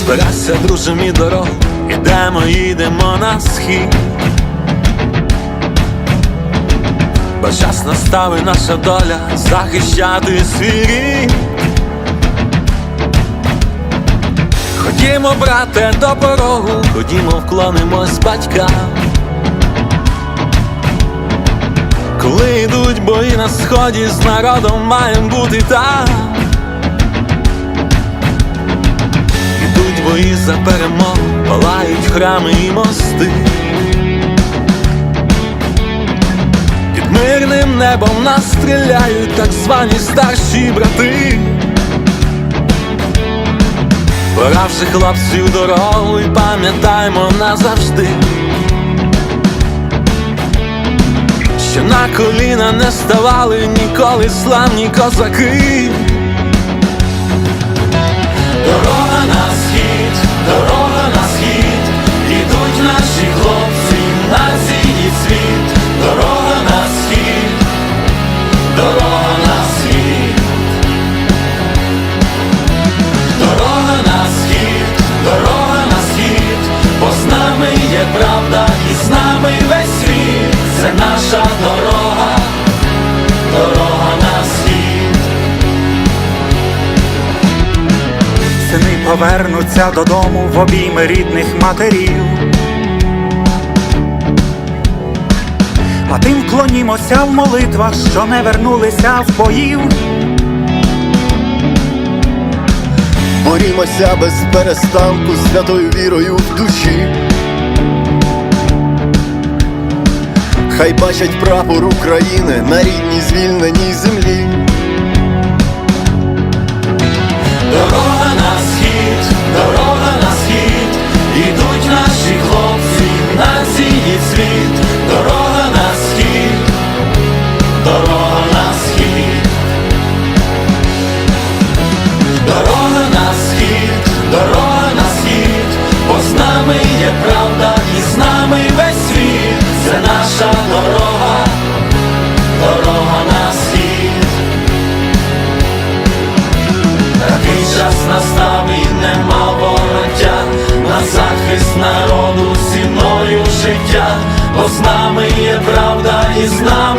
Збирайся, друже, мій дорогу, ідемо, їдемо на схід. Бо час настав і наша доля захищати свій. Ходімо, брате, до порогу, ходімо, вклонимось батькам. Коли йдуть бої на сході, з народом маєм бути там. Ідуть бої за перемогу, палають храми і мости. Під мирним небом нас стріляють так звані старші брати. Пора вже хлопців дорогу і пам'ятаймо назавжди. Що на коліна не ставали ніколи славні козаки. Дорога це наша дорога, дорога на схід. Сини повернуться додому в обійми рідних матерів. А тим вклонімося в молитвах, що не вернулися в боїв. Борімося без перестанку святою вірою в душі. Хай бачать прапор України на рідній звільненій землі. Дорога на схід, дорога на схід, ідуть наші хлопці, нації цвіт, дорога на схід, дорога на схід, дорога на схід, дорога на схід, бо з нами є правда і з нами весь світ, це наша бо з нами є правда і з нами.